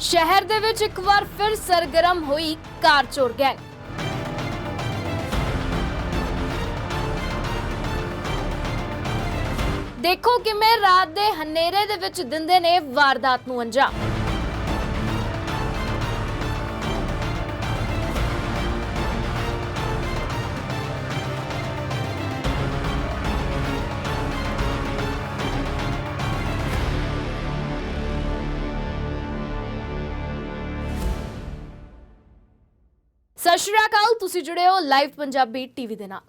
ਸ਼ਹਿਰ ਦੇ ਵਿੱਚ ਇੱਕ ਵਾਰ ਫਿਰ ਸਰਗਰਮ ਹੋਈ ਕਾਰ ਚੋਰ ਗੈਂਗ। ਦੇਖੋ ਕਿਵੇਂ ਰਾਤ ਦੇ ਹਨੇਰੇ ਦੇ ਵਿੱਚ ਦਿੰਦੇ ਨੇ ਵਾਰਦਾਤ ਨੂੰ ਅੰਜਾਮ। ਸਤਿ ਸ਼੍ਰੀ ਅਕਾਲ, ਤੁਸੀਂ ਜੁੜੇ ਹੋ ਲਾਈਵ ਪੰਜਾਬੀ ਟੀਵੀ ਦੇ ਨਾਲ।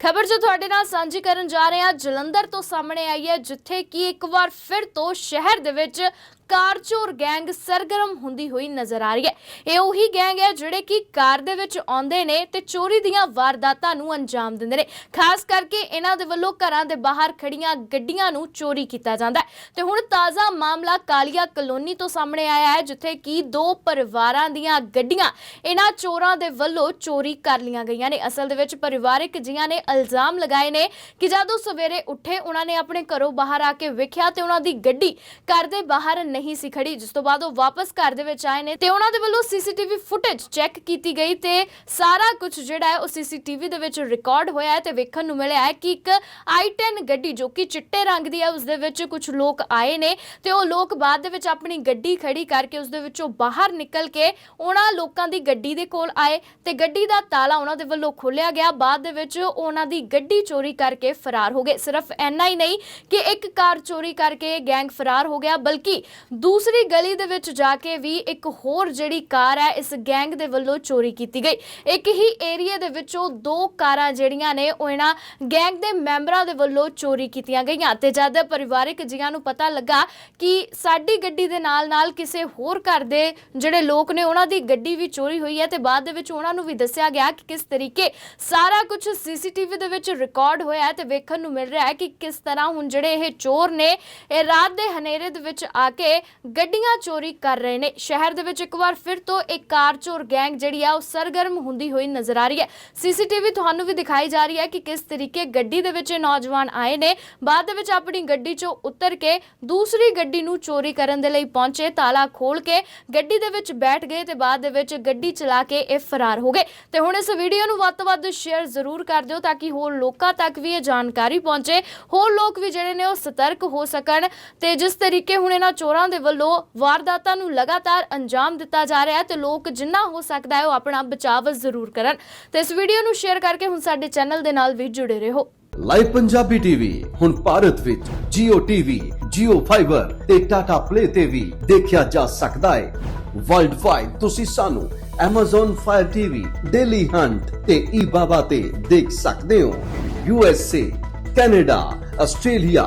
ਖਬਰ ਜੋ ਤੁਹਾਡੇ ਨਾਲ ਸਾਂਝੀ ਕਰਨ ਜਾ ਰਹੇ ਹਾਂ, ਜਲੰਧਰ ਤੋਂ ਸਾਹਮਣੇ ਆਈ ਹੈ, ਜਿੱਥੇ ਕਿ ਇੱਕ ਵਾਰ ਫਿਰ ਤੋਂ ਸ਼ਹਿਰ ਦੇ ਵਿੱਚ ਕਾਰ ਚੋਰ ਗੈਂਗ ਸਰਗਰਮ ਹੁੰਦੀ ਹੋਈ ਨਜ਼ਰ ਆ ਰਹੀ ਹੈ। ਇਹ ਉਹੀ ਗੈਂਗ ਹੈ ਜਿਹੜੇ ਕਿ ਕਾਰ ਦੇ ਵਿੱਚ ਆਉਂਦੇ ਨੇ ਤੇ ਚੋਰੀ ਦੀਆਂ ਵਾਰਦਾਤਾਂ ਨੂੰ ਅੰਜਾਮ ਦਿੰਦੇ ਨੇ। ਖਾਸ ਕਰਕੇ ਇਹਨਾਂ ਦੇ ਵੱਲੋਂ ਘਰਾਂ ਦੇ ਬਾਹਰ ਖੜੀਆਂ ਗੱਡੀਆਂ ਨੂੰ ਚੋਰੀ ਕੀਤਾ ਜਾਂਦਾ ਹੈ। ਤੇ ਹੁਣ ਤਾਜ਼ਾ ਮਾਮਲਾ ਕਾਲੀਆ ਕਲੋਨੀ ਤੋਂ ਸਾਹਮਣੇ ਆਇਆ ਹੈ, ਜਿੱਥੇ ਕਿ ਦੋ ਪਰਿਵਾਰਾਂ ਦੀਆਂ ਗੱਡੀਆਂ ਇਹਨਾਂ ਚੋਰਾਂ ਦੇ ਵੱਲੋਂ ਚੋਰੀ ਕਰ ਲਈਆਂ ਗਈਆਂ ਨੇ। ਅਸਲ ਦੇ ਵਿੱਚ ਪਰਿਵਾਰਕ ਜੀਆਂ ਨੇ ਇਲਜ਼ਾਮ ਲਗਾਏ ਨੇ ਕਿ ਜਦੋਂ ਸਵੇਰੇ ਉੱਠੇ, ਉਹਨਾਂ ਨੇ ਆਪਣੇ ਘਰੋਂ ਬਾਹਰ ਆ ਕੇ ਵੇਖਿਆ ਤੇ ਉਹਨਾਂ ਦੀ ਗੱਡੀ ਘਰ ਦੇ ਬਾਹਰ ਨਹੀਂ ਸੀ ਖੜੀ, ਜਿਸ ਤੋਂ ਬਾਅਦ ਉਹ ਵਾਪਸ ਘਰ ਦੇ ਵਿੱਚ ਆਏ ਨੇ ਤੇ ਉਹਨਾਂ ਦੇ ਵੱਲੋਂ ਸੀਸੀਟੀਵੀ ਫੁਟੇਜ ਚੈੱਕ ਕੀਤੀ ਗਈ ਤੇ ਸਾਰਾ ਕੁਝ ਜਿਹੜਾ ਹੈ ਉਹ ਸੀਸੀਟੀਵੀ ਦੇ ਵਿੱਚ ਰਿਕਾਰਡ ਹੋਇਆ ਹੈ ਤੇ ਵੇਖਣ ਨੂੰ ਮਿਲਿਆ ਹੈ ਕਿ ਇੱਕ i10 ਗੱਡੀ ਜੋ ਕਿ ਚਿੱਟੇ ਰੰਗ ਦੀ ਹੈ, ਉਸ ਦੇ ਵਿੱਚ ਕੁਝ ਲੋਕ ਆਏ ਨੇ ਤੇ ਉਹ ਲੋਕ ਬਾਅਦ ਦੇ ਵਿੱਚ ਆਪਣੀ ਗੱਡੀ ਖੜੀ ਕਰਕੇ ਉਸ ਦੇ ਵਿੱਚੋਂ ਬਾਹਰ ਨਿਕਲ ਕੇ ਉਹਨਾਂ ਲੋਕਾਂ ਦੀ ਗੱਡੀ ਦੇ ਕੋਲ ਆਏ ਤੇ ਗੱਡੀ ਦਾ ਤਾਲਾ ਉਹਨਾਂ ਦੇ ਵੱਲੋਂ ਖੋਲਿਆ ਗਿਆ। ਬਾਅਦ ਦੇ ਵਿੱਚ ਉਹਨਾਂ ਦੀ ਗੱਡੀ ਚੋਰੀ ਕਰਕੇ ਫਰਾਰ ਹੋ ਗਏ। ਸਿਰਫ ਇੰਨਾ ਹੀ ਨਹੀਂ ਕਿ ਇੱਕ ਕਾਰ ਚੋਰੀ ਕਰਕੇ ਗੈਂਗ ਫਰਾਰ ਹੋ ਗਿਆ, ਬਲਕਿ ਦੂਸਰੀ ਗਲੀ ਦੇ ਵਿੱਚ ਜਾ ਕੇ ਵੀ ਇੱਕ ਹੋਰ ਜਿਹੜੀ ਕਾਰ ਹੈ, ਇਸ ਗੈਂਗ ਦੇ ਵੱਲੋਂ ਚੋਰੀ ਕੀਤੀ ਗਈ। ਇੱਕ ਹੀ ਏਰੀਆ ਦੇ ਵਿੱਚੋਂ ਦੋ ਕਾਰਾਂ ਜਿਹੜੀਆਂ ਨੇ, ਉਹ ਇਹਨਾਂ ਗੈਂਗ ਦੇ ਮੈਂਬਰਾਂ ਦੇ ਵੱਲੋਂ ਚੋਰੀ ਕੀਤੀਆਂ ਗਈਆਂ ਤੇ ਜਦ ਪਰਿਵਾਰਕ ਜੀਆਂ ਨੂੰ ਪਤਾ ਲੱਗਾ ਕਿ ਸਾਡੀ ਗੱਡੀ ਦੇ ਨਾਲ ਨਾਲ ਕਿਸੇ ਹੋਰ ਘਰ ਦੇ ਜਿਹੜੇ ਲੋਕ ਨੇ, ਉਹਨਾਂ ਦੀ ਗੱਡੀ ਵੀ ਚੋਰੀ ਹੋਈ ਹੈ ਤੇ ਬਾਅਦ ਦੇ ਵਿੱਚ ਉਹਨਾਂ ਨੂੰ ਵੀ ਦੱਸਿਆ ਗਿਆ ਕਿ ਕਿਸ ਤਰੀਕੇ ਸਾਰਾ ਕੁਝ ਸੀਸੀਟੀਵੀ ਦੇ ਵਿੱਚ ਰਿਕਾਰਡ ਹੋਇਆ ਹੈ ਤੇ ਵੇਖਣ ਨੂੰ ਮਿਲ ਰਿਹਾ ਹੈ ਕਿ ਕਿਸ ਤਰ੍ਹਾਂ ਹੁਣ ਜਿਹੜੇ ਇਹ ਚੋਰ ਨੇ, ਇਹ ਰਾਤ ਦੇ ਹਨੇਰੇ ਦੇ ਵਿੱਚ ਆ ਕੇ ਗੱਡੀਆਂ ਚੋਰੀ ਕਰ ਰਹੇ ਨੇ। ਸ਼ਹਿਰ ਦੇ ਵਿੱਚ ਇੱਕ ਵਾਰ ਫਿਰ ਤੋਂ ਇੱਕ ਕਾਰ ਚੋਰ ਗੈਂਗ ਜਿਹੜੀ ਆ, ਉਹ ਸਰਗਰਮ ਹੁੰਦੀ ਹੋਈ ਨਜ਼ਰ ਆ ਰਹੀ ਹੈ। ਸੀਸੀਟੀਵੀ ਤੁਹਾਨੂੰ ਵੀ ਦਿਖਾਈ ਜਾ ਰਹੀ ਹੈ ਕਿ ਕਿਸ ਤਰੀਕੇ ਗੱਡੀ ਦੇ ਵਿੱਚ ਨੌਜਵਾਨ ਆਏ ਨੇ। ਬਾਅਦ ਦੇ ਵਿੱਚ ਆਪਣੀ ਗੱਡੀ 'ਚੋਂ ਉਤਰ ਕੇ ਦੂਸਰੀ ਗੱਡੀ ਨੂੰ ਚੋਰੀ ਕਰਨ ਦੇ ਲਈ ਪਹੁੰਚੇ, ਤਾਲਾ ਖੋਲ ਕੇ ਗੱਡੀ ਦੇ ਵਿੱਚ ਬੈਠ ਗਏ ਤੇ ਬਾਅਦ ਦੇ ਵਿੱਚ ਗੱਡੀ ਚਲਾ ਕੇ ਇਹ ਫਰਾਰ ਹੋ ਗਏ। ਤੇ ਹੁਣ ਇਸ ਵੀਡੀਓ ਨੂੰ ਵੱਧ ਤੋਂ ਵੱਧ ਸ਼ੇਅਰ ਜ਼ਰੂਰ ਕਰ ਦਿਓ ਤਾਂ ਕਿ ਹੋਰ ਲੋਕਾਂ ਤੱਕ ਵੀ ਇਹ ਜਾਣਕਾਰੀ ਪਹੁੰਚੇ। ਹੋਰ ਲੋਕ ਵੀ ਜਿਹੜੇ ਨੇ ਉਹ ਸਤਰਕ ਹੋ ਸਕਣ ਤੇ ਜਿਸ ਤਰੀਕੇ ਹੁਣ ਇਹਨਾਂ ਚੋਰਾਂ ਦੇ ਵੱਲੋਂ ਵਾਰਦਾਤਾਂ ਨੂੰ ਲਗਾਤਾਰ ਅੰਜਾਮ ਦਿੱਤਾ ਜਾ ਰਿਹਾ ਹੈ ਤੇ ਲੋਕ ਜਿੰਨਾ ਹੋ ਸਕਦਾ ਹੈ ਉਹ ਆਪਣਾ ਬਚਾਵ ਜ਼ਰੂਰ ਕਰਨ। ਤੇ ਇਸ ਵੀਡੀਓ ਨੂੰ ਸ਼ੇਅਰ ਕਰਕੇ ਹੁਣ ਸਾਡੇ ਚੈਨਲ ਦੇ ਨਾਲ ਵੀ ਜੁੜੇ ਰਹੋ। ਲਾਈਵ ਪੰਜਾਬੀ ਟੀਵੀ ਹੁਣ ਭਾਰਤ ਵਿੱਚ Jio TV, Jio Fiber ਤੇ Tata Play ਤੇ ਵੀ ਦੇਖਿਆ ਜਾ ਸਕਦਾ ਹੈ। ਵਰਲਡ ਵਾਈਡ ਤੁਸੀਂ ਸਾਨੂੰ Amazon Fire TV, Daily Hunt ਤੇ eBaba ਤੇ ਦੇਖ ਸਕਦੇ ਹੋ। USA, Canada, Australia,